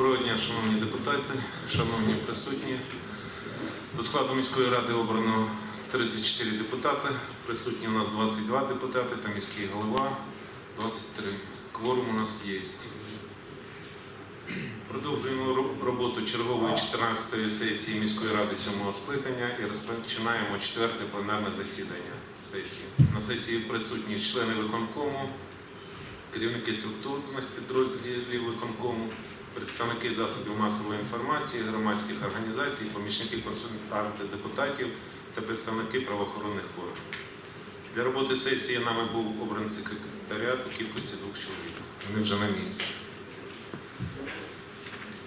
Доброго дня, шановні депутати, шановні присутні. До складу міської ради обрано 34 депутати. Присутні у нас 22 депутати та міський голова 23. Кворум у нас є. Продовжуємо роботу чергової 14-ї сесії міської ради 7-го скликання і розпочинаємо четверте пленарне засідання сесії. На сесії присутні члени виконкому, керівники структурних підрозділів виконкому, представники засобів масової інформації, громадських організацій, помічники консультанти депутатів та представники правоохоронних органів. Для роботи сесії нами був обраний секретаріат у кількості двох чоловік. Вони вже на місці.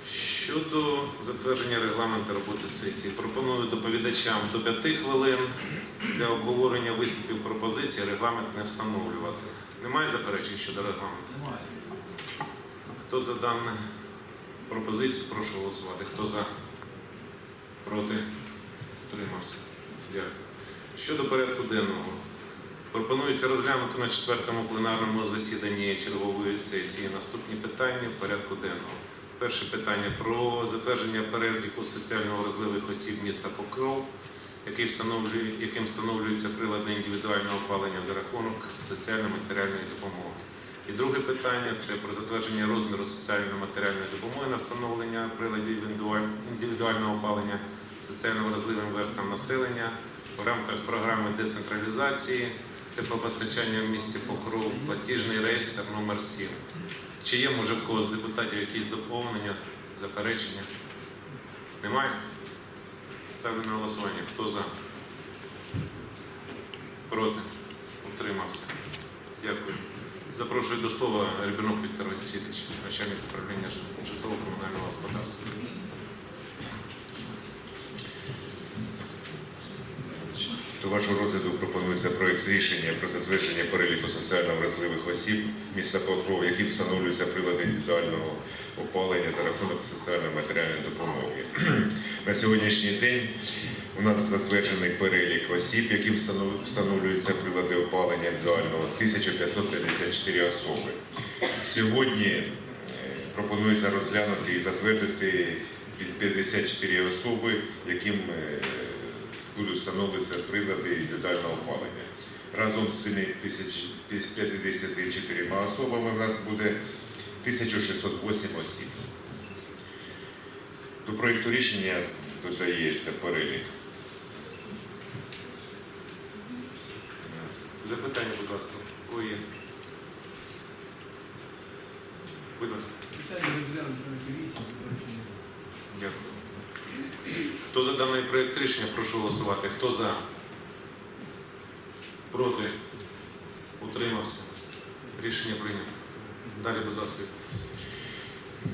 Щодо затвердження регламенту роботи сесії, пропоную доповідачам до 5 хвилин для обговорення виступів пропозицій регламент не встановлювати. Немає заперечень щодо регламенту? Немає. Хто за дану пропозицію, прошу голосувати. Хто за? Проти? Утримався. Дякую. Щодо порядку денного. Пропонується розглянути на четвертому пленарному засіданні чергової сесії наступні питання в порядку денного. Перше питання про затвердження переліку соціально вразливих осіб міста Покров, який встановлює, яким встановлюються прилади індивідуального опалення за рахунок соціально-матеріальної допомоги. І друге питання це про затвердження розміру соціально-матеріальної допомоги на встановлення приладів індивідуального опалення соціально вразливим верстам населення в рамках програми децентралізації теплопостачання в місті Покров, платіжний реєстр номер 7. Чи є, може, в когось з депутатів якісь доповнення, заперечення? Немає? Ставлю на голосування. Хто за? Проти? Утримався. Дякую. Запрошую до слова Рябинок Віктор Васильович, начальник управління житлово-комунального господарства. До вашого розгляду пропонується проект рішення про затвердження переліку соціально вразливих осіб міста Покров, які встановлюються прилади індивідуального опалення за рахунок соціально-матеріальної допомоги. На сьогоднішній день у нас затверджений перелік осіб, яким встановлюються прилади опалення індивідуального 1554 особи. Сьогодні е, пропонується розглянути і затвердити 54 особи, яким е, будуть встановлюватися прилади індивідуального опалення. Разом з цими 54 особами в нас буде 1608 осіб. До проєкту рішення додається перелік. Запитання, будь ласка. Ой, є. Будь ласка. Дякую. Хто за даний проєкт рішення, прошу голосувати. Хто за? Проти? Утримався? Рішення прийнято. Далі, будь ласка.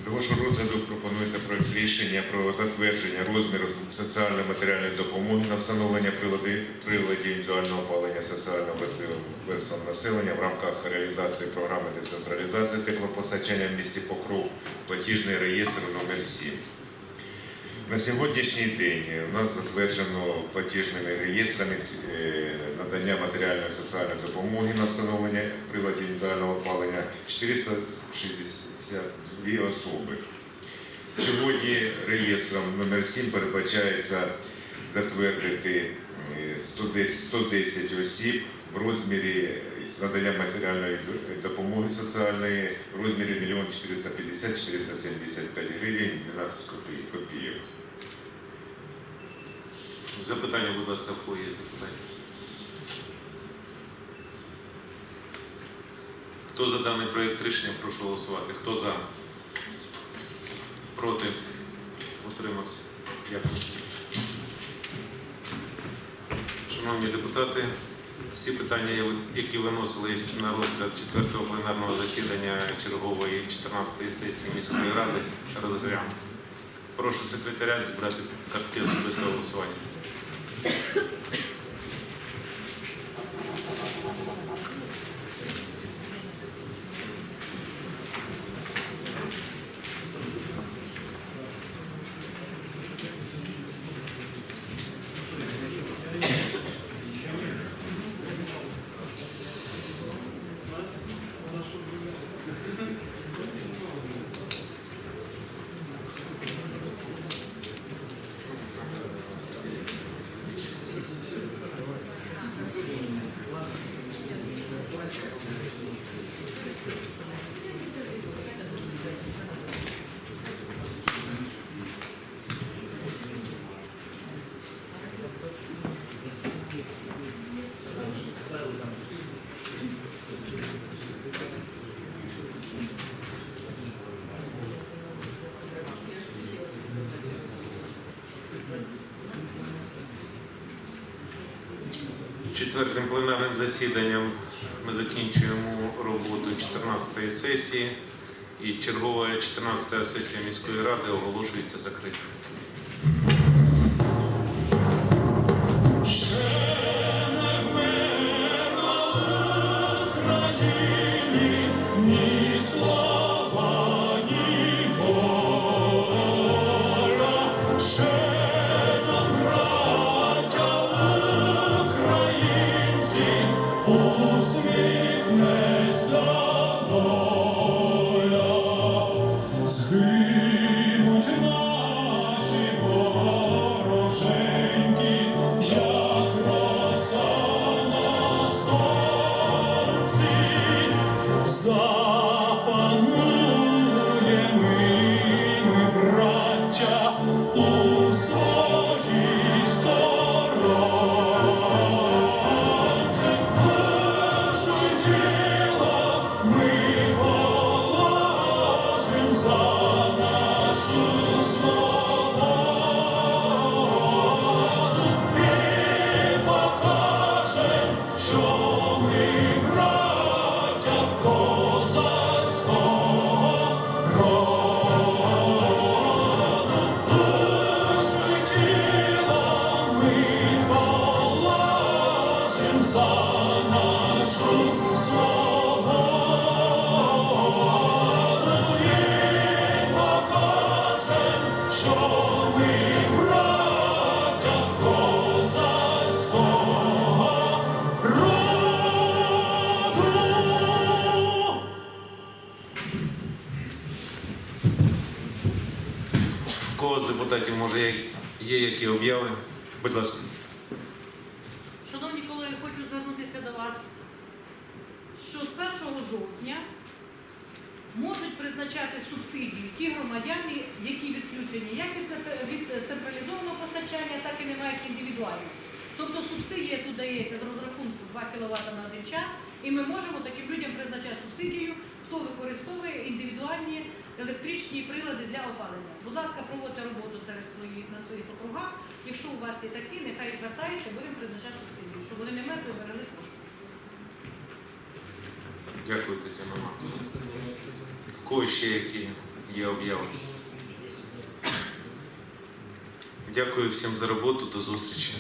До вашого розгляду пропонується проект рішення про затвердження розміру соціально-матеріальної допомоги на встановлення прилади, приладів індивідуального опалення соціально важливим верствам населення в рамках реалізації програми децентралізації теплопостачання в місті Покров, платіжний реєстр номер 7. На сьогоднішній день у нас затверджено платіжними реєстрами е, надання матеріальної соціальної допомоги на встановлення приладів індивідуального опалення 462 особи. Сьогодні реєстром номер 7 передбачається затвердити е, 110, 110 осіб в розмірі з наданням матеріальної допомоги соціальної в розмірі 1 450 475 гривень 12 копійок. Запитання, будь ласка, в кого є? Хто за даний проєкт рішення, прошу голосувати. Хто за? Проти? Утримався? Дякую. Шановні депутати, всі питання, які виносились на розгляд 4-го пленарного засідання чергової 14-ї сесії міської ради, розглянути. Прошу секретаріат зібрати картки особистого голосування. Четвертим пленарним засіданням ми закінчуємо роботу 14-ї сесії і чергова 14-та сесія міської ради оголошується закритою. Депутатів може є- які обяви? Будь ласка. Шановні колеги, хочу звернутися до вас, що з 1 жовтня можуть призначати субсидії ті громадяни, які відключені як від централізованого постачання, так і не мають індивідуального. Тобто субсидія тут дається з розрахунку 2 кВт на один час, і ми можемо таким людям призначати субсидію, хто використовує індивідуальні електричні прилади для опалення. Будь ласка, проводьте роботу серед своїх на своїх округах. Якщо у вас є такі, нехай звертаються, будемо призначати субсидію, щоб вони не мерзли, берегли кошти. Дякую, Тетяна Марковна. В кого ще які є обяви? Дякую всім за роботу. До зустрічі.